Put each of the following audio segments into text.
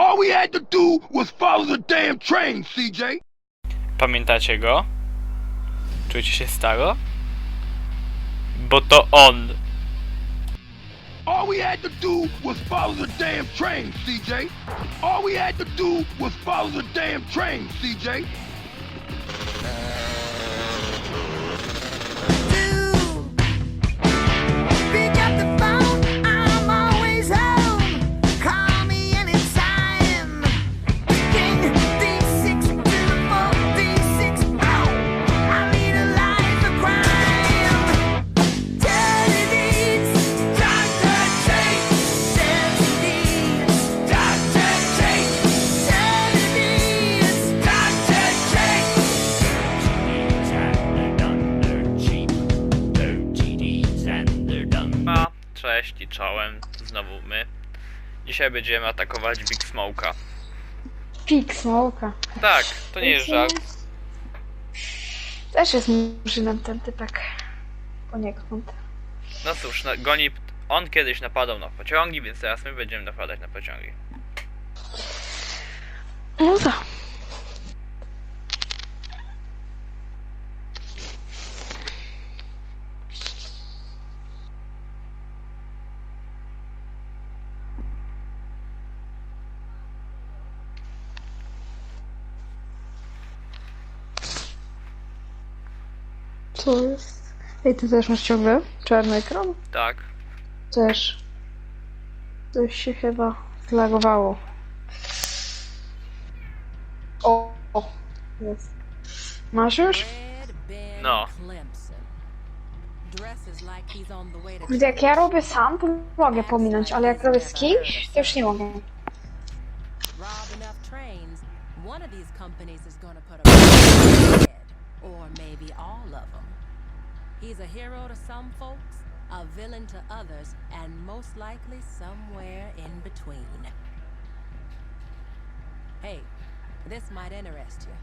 All we had to do was follow the damn train, CJ. Pamiętacie go? Czujecie się staro? Bo to on. All we had to do was follow the damn train, CJ. All we had to do was follow the damn train, CJ. Dzisiaj będziemy atakować Big Smoke'a. Pik smoka. Tak, to nie jest żart. Też jest murzynem ten typek. Poniekąd. No cóż, no, goni... On kiedyś napadał na pociągi, więc teraz my będziemy napadać na pociągi. No to. Co jest? Ej, ty też masz ciągle czarny ekran? Tak. Też. Coś się chyba zlagowało. O, o, jest. Masz już? No. Gdy jak ja robię sam, to mogę pominąć, ale jak robię z kimś, to już nie mogę. Or maybe all of them. He's a hero to some folks, a villain to others, and most likely somewhere in between. Hey, this might interest you.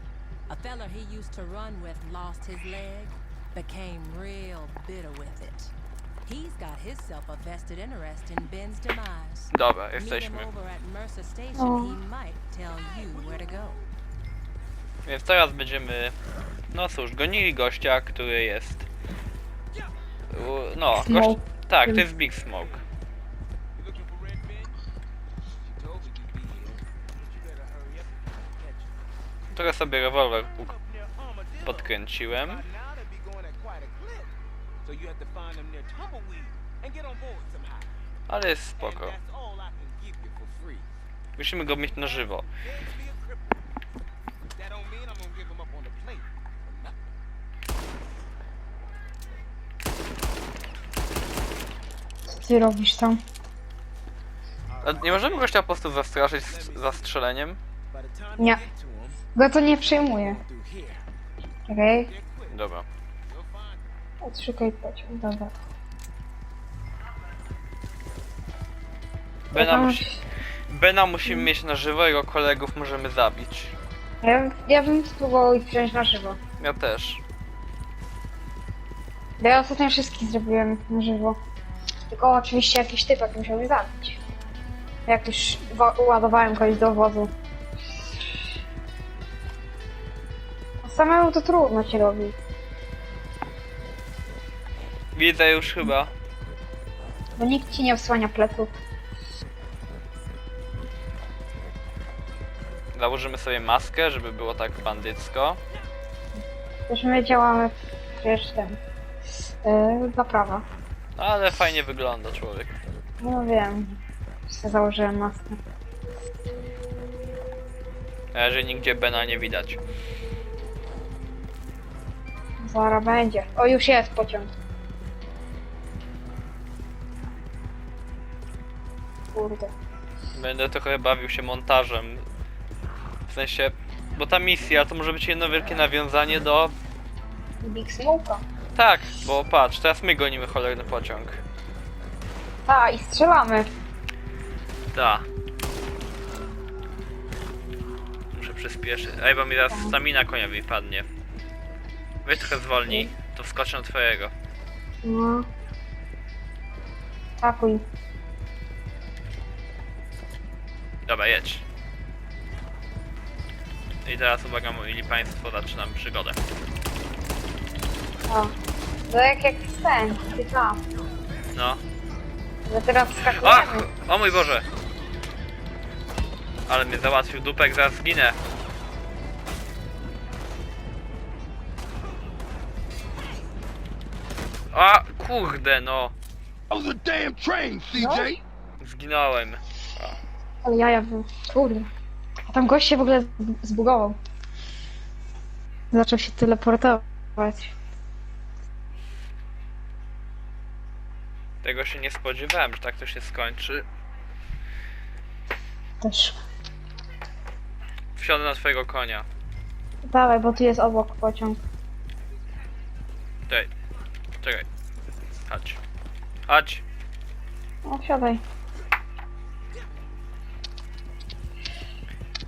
A fella he used to run with lost his leg, became real bitter with it. He's got himself a vested interest in Ben's demise. Dobra, Meet him jesteśmy. over at Mercer Station. Oh. He might tell you where to go. Więc teraz będziemy... No cóż, gonili gościa, który jest... No, gość... Smoke. Tak, to jest Big Smoke. Trochę sobie rewolwer podkręciłem. Ale jest spoko. Musimy go mieć na żywo. Ty robisz tam? A nie możemy gościa po prostu zastraszyć z zastrzeleniem? Nie. Go to nie here, Okej? Dobra. Odszukaj pociąg, dobra. Bena, musi... Bena musimy mieć na żywo, jego kolegów możemy zabić. Ja, ja bym spróbował ich wziąć na żywo. Ja też. Bo ja ostatnio wszystkich zrobiłem na żywo. Tylko oczywiście jakiś typek musiał mnie zabić. Jak już wa- ładowałem kogoś do wozu. A samemu to trudno się robi. Widzę już chyba. Bo nikt ci nie osłania pleców. Założymy sobie maskę, żeby było tak bandycko. Też my działamy przecież ten. Yy, dla prawa. No ale fajnie wygląda człowiek. No wiem. Sobie założyłem maskę. A jeżeli nigdzie Bena nie widać. Zara będzie. O, już jest pociąg. Kurde. Będę trochę bawił się montażem. W sensie, bo ta misja to może być jedno wielkie nawiązanie do... Big Smoke'a. Tak, bo patrz, teraz my gonimy cholerny pociąg. Ta, i strzelamy. Da. Muszę przyspieszyć. Ej, bo mi teraz stamina konia wypadnie. Weź trochę zwolnij, to wskoczę na twojego. No. Takuj. Dobra, jedź. I teraz uwaga mówili państwo, zaczynam przygodę. O. To jak jak ten, ty tam. No. Że teraz Ach! skakujemy. O mój Boże! Ale mnie załatwił dupek, zaraz zginę. A, kurde no. That was a damn train, CJ. Zginąłem. Ale jaja był. Kurde. A tam gość się w ogóle zbugował. Zaczął się teleportować. Tego się nie spodziewałem, że tak to się skończy. Też. Wsiądę na twojego konia. Dawaj, bo tu jest obok pociąg. Czekaj. Czekaj. Chodź. Chodź. No, wsiadaj.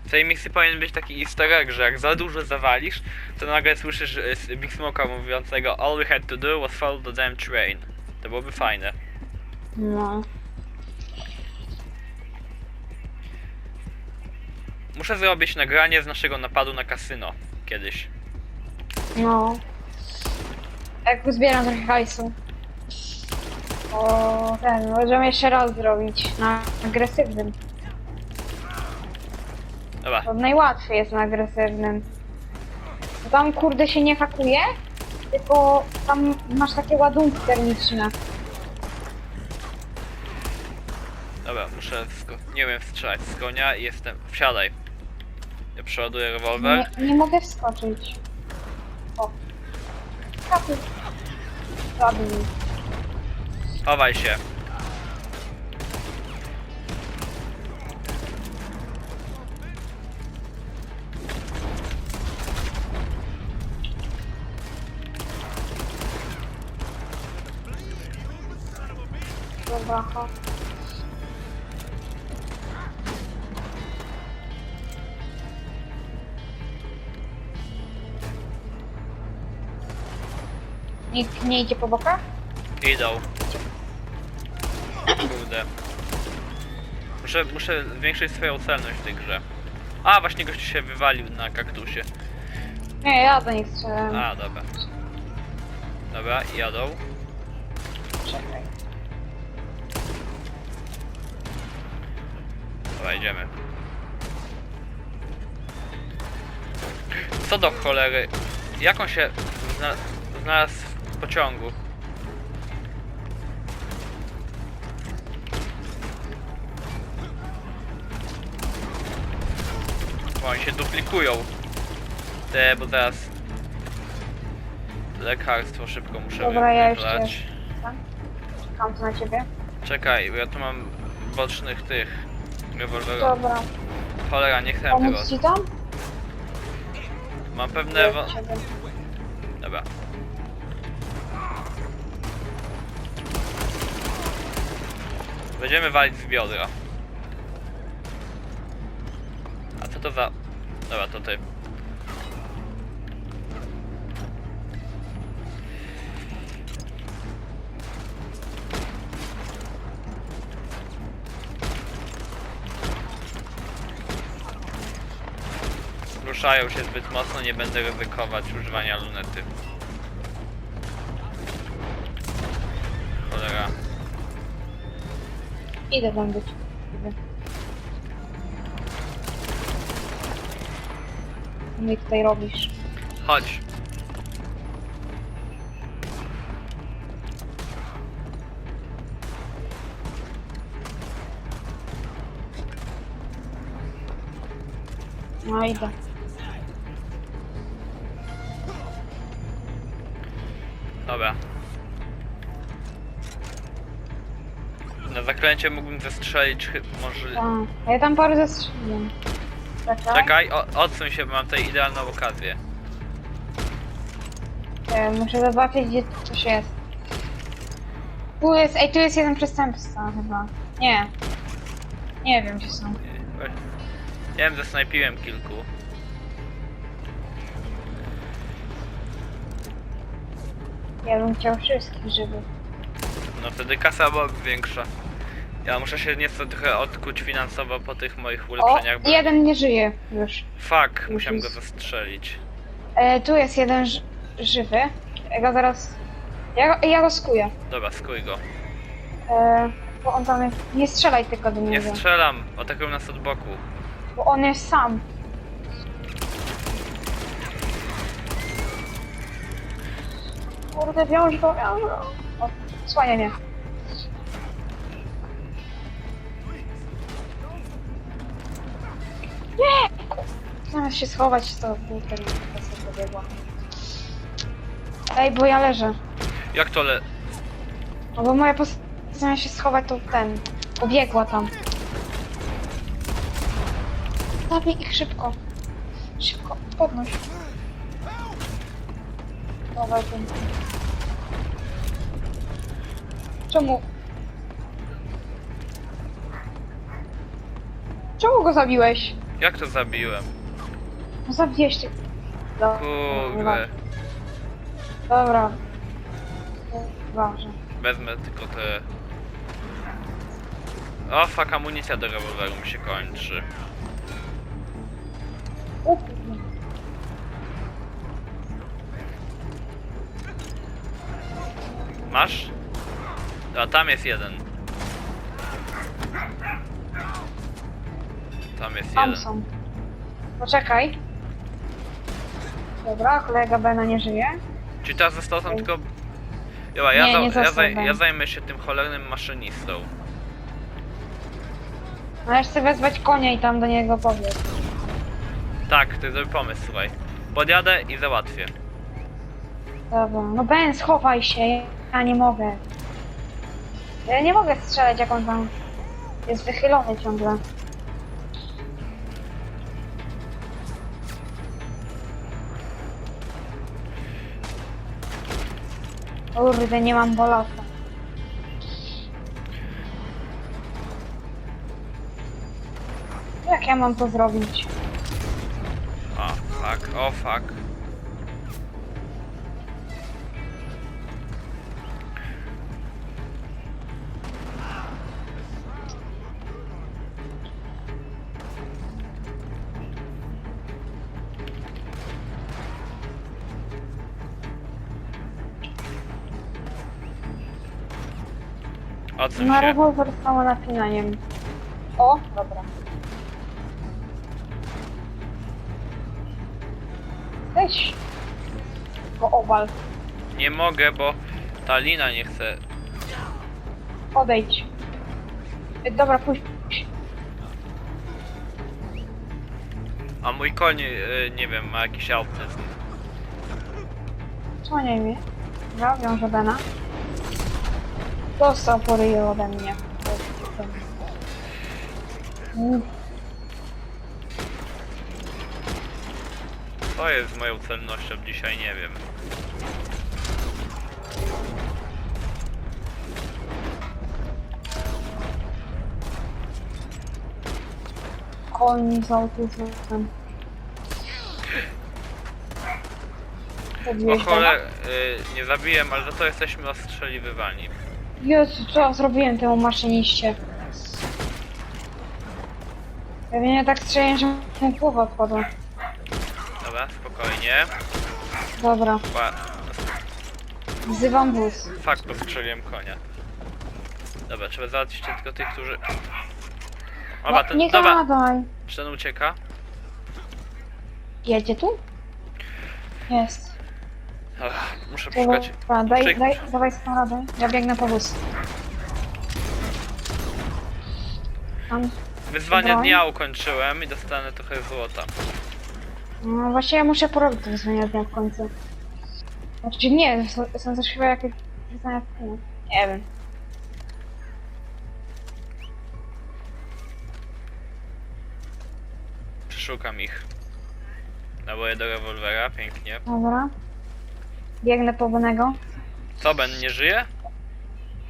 W tej misji powinien być taki easter egg, że jak za dużo zawalisz, to nagle słyszysz Big Smoke'a mówiącego All we had to do was follow the damn train. To byłoby fajne. No. Muszę zrobić nagranie z naszego napadu na kasyno. Kiedyś. No. Jak uzbieram trochę hajsu. O, ten, możemy jeszcze raz zrobić na agresywnym. Dobra. To najłatwiej jest na agresywnym. Bo tam kurde się nie hakuje, tylko tam masz takie ładunki termiczne. Dobra, muszę... Sko- nie wiem strzelać z konia i jestem... Wsiadaj. Ja przeładuję rewolwer. Nie, nie mogę wskoczyć. O. Kapu. Zabił. Chowaj się. Ho. Nikt nie idzie po bokach? Idą. Kurde. Muszę, muszę zwiększyć swoją celność w tej grze. A, właśnie gościu się wywalił na kaktusie. Nie, ja do nich strzelam. A, dobra. Dobra, jadą. Czekaj. Dobra, idziemy. Co do cholery? Jak on się zna znalazł w pociągu? Bo oni się duplikują. Te, bo teraz lekarstwo szybko muszę Dobra, ja wybrać. Czekam tu na ciebie. Czekaj, bo ja tu mam bocznych tych Dobra. Cholera, nie chcę Pomóc tego. ci tam? Mam pewne... Ciebie. Dobra. Będziemy walić z biodra. A co to za... Dobra, to ty. Ruszają się zbyt mocno, nie będę ryzykować używania lunety. Cholera. Idę tam do ciebie. Co mi tutaj robisz? Chodź. No idę. Na zaklęcie mógłbym zestrzelić chy- może... Tak. A ja tam parę zestrzeliłem. Czekaj. Czekaj, o, odsuń się, bo mam tutaj idealną okazję. E, Muszę zobaczyć, gdzie coś jest. Tu jest, ej, tu jest jeden przestępca chyba. Nie. Nie wiem, gdzie są. Nie wiem, zasnajpiłem kilku. Ja bym chciał wszystkich, żeby... No wtedy kasa byłaby większa. Ja muszę się nieco trochę odkuć finansowo po tych moich O, ulepszeniach, bo... jeden nie żyje już. Fuck, Już musiałem go zastrzelić. E, tu jest jeden ży żywy. Ja go zaraz... Ja, go- ja go skuję. Dobra, skuj go. E, bo on tam jest... Nie strzelaj tylko do Nie niego. strzelam, atakują nas od boku. Bo on jest sam. Kurde, wiąż go, wiąż go. O, słania mnie. Nie! Zamiast się schować, to po prostu pobiegła. Ej, bo ja leżę. Jak to le... No bo moja postać zamiast się schować, to ten... Pobiegła tam. Zabij ich szybko. Szybko, podnoś. Dawaj ten. Czemu? Czemu go zabiłeś? Jak to zabiłem? No ty. Dobra. Kurde. Dobra. Ważne. Wezmę tylko te... O, fuck, amunicja do rewolweru mi się kończy. O kurde. Masz? A tam jest jeden. Tam jest Tam jeden. są. Poczekaj. Dobra, kolega Bena nie żyje. Czy teraz został tam tylko... Dobra, ja, Nie, za, nie ja, został ja zajmę się tym cholernym maszynistą. No ja chcę wezwać konia i tam do niego pobiec. Tak, to jest dobry pomysł, słuchaj. Podjadę i załatwię. Dobra, no Ben, schowaj się, ja nie mogę. Ja nie mogę strzelać, jak on tam jest wychylony ciągle. Kurde, nie mam bolota. Jak ja mam to zrobić? O, fuck, o, fuck. Odsuń Ma się. rewolwer z samolapinaniem. O, dobra. Weź. Go obal. Nie mogę, bo ta lina nie chce. Odejdź. E, Dobra, pójdź. A mój koń, y, nie wiem, ma jakiś autyzm. Słaniaj mnie. Ja wiążę Bena. Dostał po ryju ode mnie. Mm, Co jest z moją celnością dzisiaj, nie wiem. Koń z autyzmem. O cholera, y, nie zabiłem, ale za to jesteśmy ostrzeliwywani. Jezu, co ja zrobiłem temu maszyniście? Ja ja tak strzeliłem, że mu głowa odpadła. Dobra, spokojnie. Dobra, Ba, wzywam wóz. fuck, postrzeliłem konia. Dobra, trzeba załatwić tylko tych, którzy... Dobra, No, ten, nie dobra, gadaj. czy ten ucieka? Jedzie tu? Jest. Ach, muszę poszukać... Dobra, daj, daj, dawaj swoją radę. Ja biegnę po wóz. Tam. Wyzwanie Broń. dnia ukończyłem i dostanę trochę złota. No właśnie ja muszę porobić te wyzwania dnia w końcu. Znaczy nie, są, są też chyba jakieś wyzwania w dniu. Nie wiem. Przeszukam ich. Naboje do rewolwera, pięknie. Dobra. Biegnę po Benego. Co, Ben nie żyje?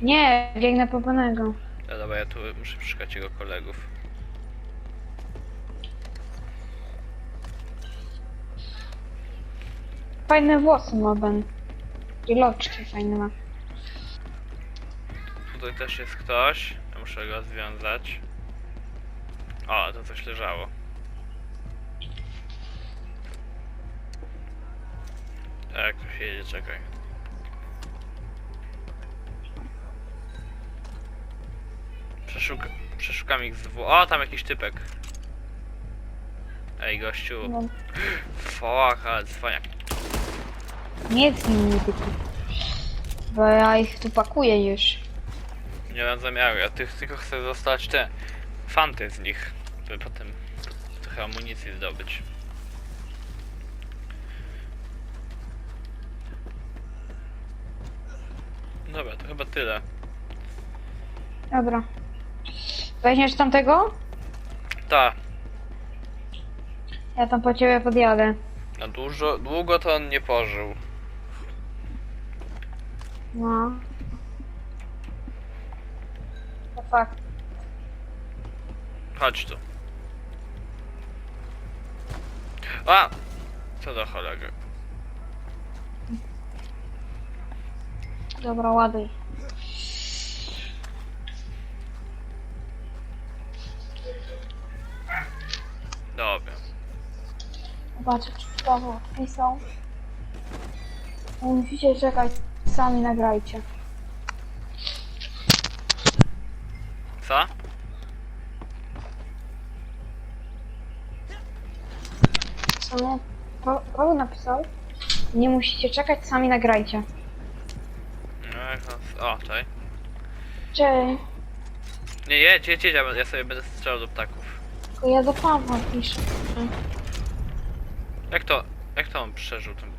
Nie, biegnę po Benego. No dobra, ja tu muszę przeszukać jego kolegów. Fajne włosy ma Ben. I loczki fajne ma. Tutaj też jest ktoś. muszę go związać. O, to coś leżało. Tak, ktoś jedzie, czekaj. Przeszuk przeszukam ich z dwu. O, tam jakiś typek. Ej, gościu. No, Fuck, ale cwaniak. nie z nimi tylko. Bo ja ich tu pakuję już. Nie mam zamiaru, ja tych, tylko chcę dostać te fanty z nich, żeby potem trochę amunicji zdobyć. Dobra, to chyba tyle. Dobra. Weźmiesz tamtego? Ta, Ja tam po ciebie podjadę. na dużo, długo to on nie pożył. No. To fakt. Chodź tu. A! Co do cholery. Dobra, ładuj. Dobra. Zobaczę, czy Paweł odpisał. Musicie czekać, sami nagrajcie. Co? Co? Pa- Paweł napisał. Nie musicie czekać, sami nagrajcie. No, jak O, czekaj. Cześć. Nie, jedź, jedź, jedź, ja ja sobie będę strzelał do ptaków. Tylko ja do Pawła piszę. Jak to, jak to on przeżył ten...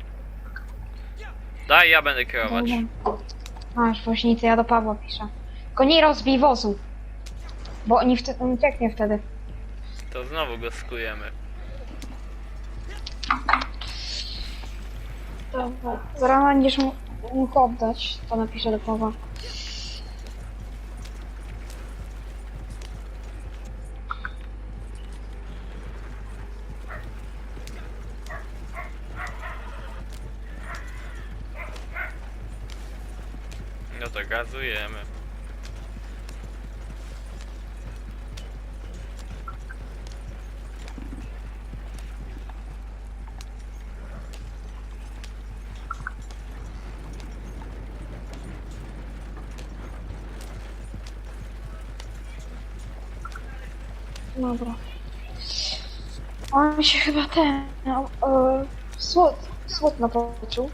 Daj, ja będę kierować. Dobra. Masz woźnicę, ja do Pawła piszę. Tylko nie rozbij wozu. Bo oni wtedy, on ucieknie wtedy. To znowu go skujemy. Dobra. Zaraz będziesz mu- mógł oddać, to napiszę do Pawła. No to gazujemy. Dobra. On się chyba ten... No, e, słod, poczuł.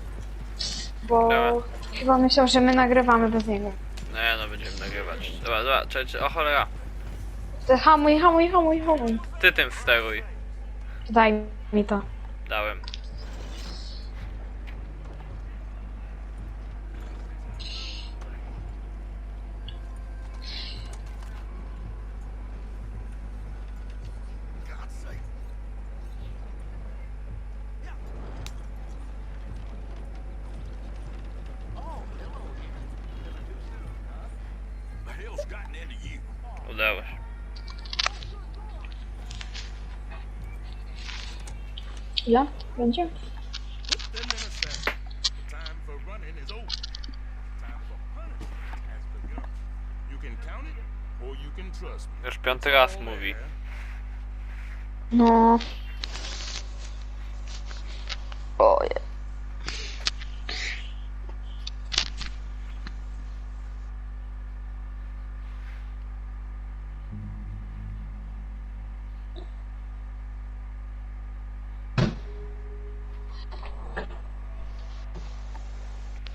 Bo Dobra. chyba myślał, że my nagrywamy bez niego. No ja no będziemy nagrywać. Dobra, dobra, czekaj, czekaj, o cholera. Ty hamuj, hamuj, hamuj, hamuj. Ty tym steruj. Daj mi to. Dałem. You can trust me. Już piąty raz mówi. No.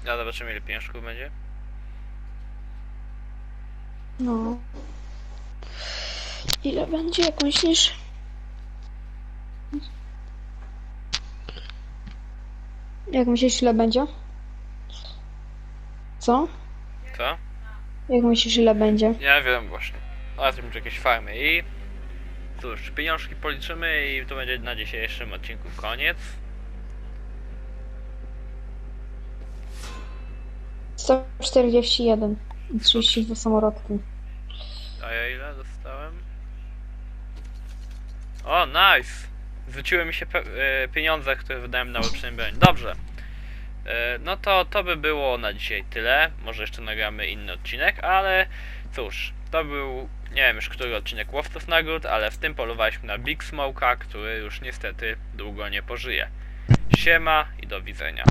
Ja zobaczymy ile pieniążków będzie. No. Ile będzie, jak myślisz? Jak myślisz, ile będzie? Co? Co? Jak myślisz, ile będzie? Nie wiem właśnie. A tu jakieś farmy i... Cóż, pieniążki policzymy i to będzie na dzisiejszym odcinku koniec. 141 i 32 samorodki. A ja ile dostałem? O, nice! Zwróciły mi się e, pieniądze, które wydałem na ulepszenie broń. Dobrze. E, no to to by było na dzisiaj tyle. Może jeszcze nagramy inny odcinek, ale cóż. To był, nie wiem już który odcinek Łowców Nagród, ale w tym polowaliśmy na Big Smoke'a, który już niestety długo nie pożyje. Siema i do widzenia.